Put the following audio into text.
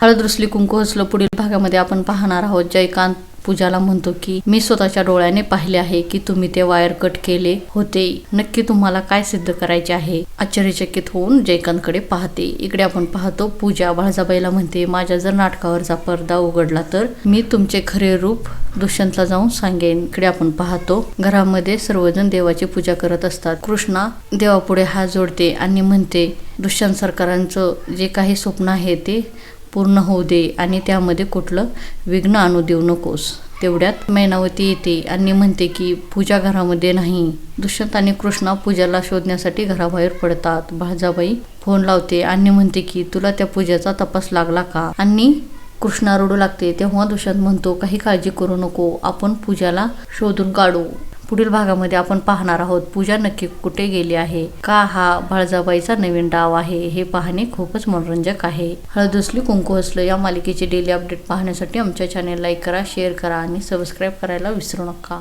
हळद रुसली कुंकू हसलो पुढील भागामध्ये आपण पाहणार आहोत. जयकांत पूजाला म्हणतो की मी स्वतःच्या डोळ्याने पाहिले आहे की तुम्ही ते वायर कट केले होते. नक्की तुम्हाला काय सिद्ध करायचे आहे? आश्चर्यचकित होऊन जयकांतकडे पाहते. इकडे आपण पाहतो पूजा बाळजाबाईला म्हणते माझ्या जर नाटकावरचा पडदा उघडला तर मी तुमचे खरे रूप दुष्यंतला जाऊन सांगेन. इकडे आपण पाहतो घरामध्ये सर्वजण देवाची पूजा करत असतात. कृष्णा देवापुढे हात जोडते आणि म्हणते दुष्यंत सरकारांचं जे काही स्वप्न आहे ते पूर्ण होऊ दे आणि त्यामध्ये कुठलं विघ्न आणू देऊ नकोस. तेवढ्यात मैनावती येते आणि म्हणते की पूजा घरामध्ये नाही. दुष्यंत आणि कृष्णा पूजाला शोधण्यासाठी घराबाहेर पडतात. भाजाबाई फोन लावते आणि म्हणते की तुला त्या पूजेचा तपास लागला का? आणि कृष्णा रडू लागते. तेव्हा दुष्यंत म्हणतो काही काळजी करू नको. आपण पूजाला शोधून काढू. पुढील भागामध्ये आपण पाहणार आहोत. पूजा नक्की कुठे गेली आहे? का हा बाळजाबाईचा नवीन डाव आहे? हे पाहणे खूपच मनोरंजक आहे. हळद कुंकू हसलं या मालिकेचे डेली अपडेट पाहण्यासाठी आमच्या चॅनेल लाईक करा शेअर करा आणि सबस्क्राईब करायला विसरू नका.